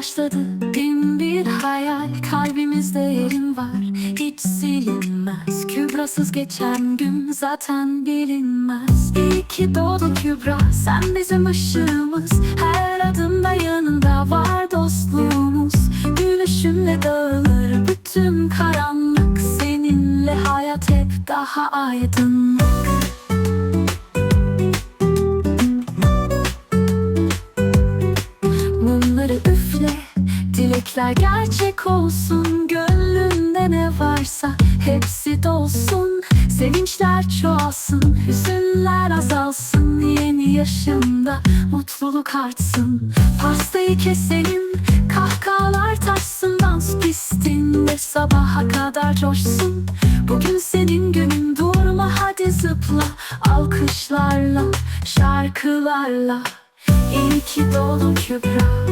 başladı. Bin bir hayal Kalbimizde yerin var. Hiç silinmez. Kübrasız geçen gün zaten bilinmez. İyi ki doğdun Kübra sen bizim ışığımız. Her adımda yanında var dostluğumuz. Gülüşünle dağılır bütün karanlık. Seninle hayat hep daha aydınlık dilekler gerçek olsun Gönlünde ne varsa hepsi dolsun. Sevinçler çoğalsın, hüzünler azalsın. Yeni yaşında mutluluk artsın. Pastayı keselim, kahkahalar taşsın. Dans pistinde sabaha kadar coşsun. Bugün senin günün durma hadi zıpla. Alkışlarla, şarkılarla. İyi ki doğdun Kübra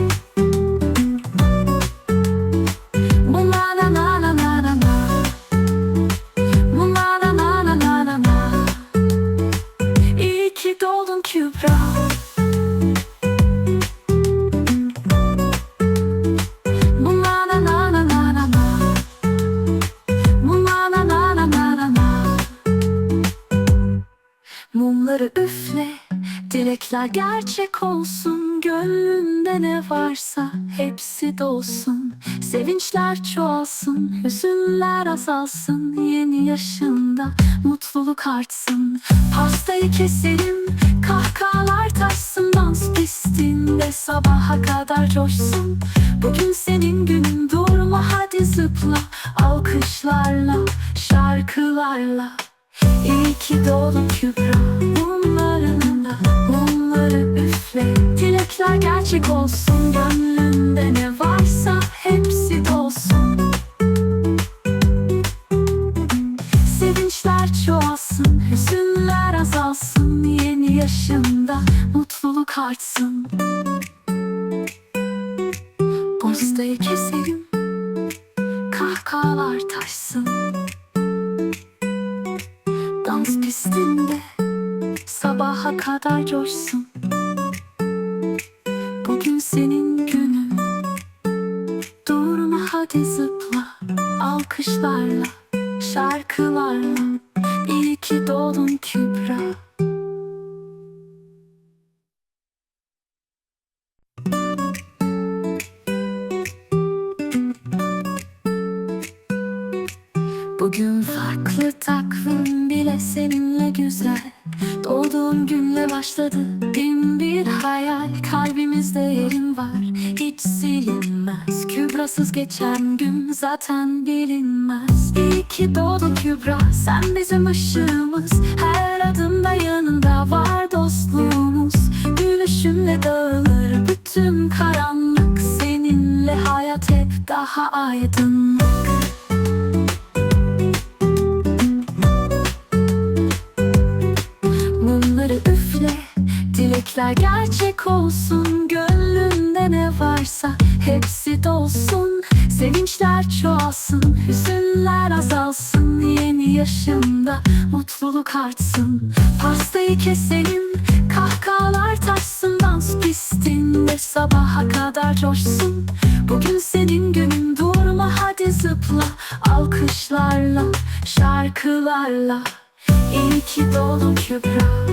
gerçek olsun Gönlünde ne varsa hepsi dolsun. Sevinçler çoğalsın, hüzünler azalsın Yeni yaşında mutluluk artsın. Pastayı keselim, kahkahalar taşsın Dans pistinde sabaha kadar coşsun. Bugün senin günün durma hadi zıpla Alkışlarla, şarkılarla İyi ki doğdun Kübra. Mumlarında mumları üfle. Dilekler gerçek olsun Gönlünde ne varsa hepsi dolsun. Sevinçler çoğalsın Hüzünler azalsın. Yeni yaşında mutluluk artsın. Postayı keselim Kahkahalar taşsın Dans pistinde sabaha kadar coşsun. Bugün senin günün. Durma hadi zıpla Alkışlarla, şarkılarla. İyi ki doğdun Kübra. Bugün farklı takvim seninle güzel. Doğduğun günle başladı. Bin bir hayal. Kalbimizde yerin var. Hiç silinmez. Kübrasız geçen gün zaten bilinmez. İyi ki doğdun Kübra. Sen bizim ışığımız. Her adımda yanında var dostluğumuz. Gülüşünle dağılır bütün karanlık. Seninle hayat hep daha aydınlık dilekler gerçek olsun Gönlünde ne varsa hepsi dolsun. Sevinçler çoğalsın, hüzünler azalsın. Yeni yaşında mutluluk artsın. Pastayı keselim, kahkahalar taşsın. Dans pistinde sabaha kadar coşsun. Bugün senin günün durma hadi zıpla. Alkışlarla, şarkılarla. İyi ki doğdun Kübra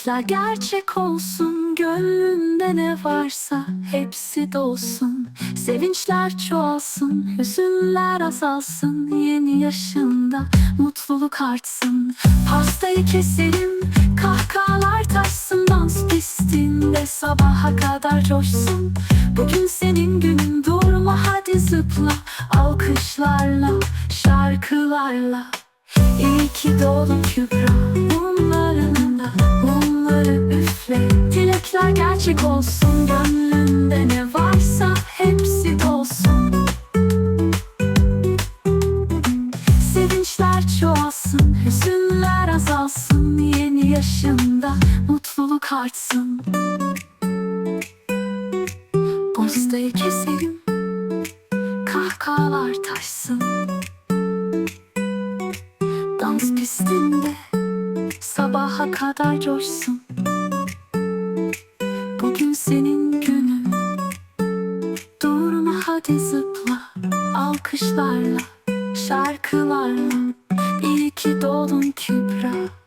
dilekler gerçek olsun Gönlünde ne varsa hepsi dolsun Sevinçler çoğalsın, hüzünler azalsın Yeni yaşında mutluluk artsın. Pastayı keselim, kahkahalar taşsın Dans pistinde sabaha kadar coşsun. Bugün senin günün durma hadi zıpla Alkışlarla, şarkılarla. İyi ki doğdun Kübra Dudakları üfle. Dilekler gerçek olsun. Gönlünde ne varsa hepsi dolsun. Sevinçler çoğalsın. Hüzünler azalsın. Yeni yaşında mutluluk artsın. Postayı keselim Kahkahalar taşsın. Dans pistinde sabaha kadar coşsun. Alkışlarla Şarkılarla İyi ki doğdun Kübra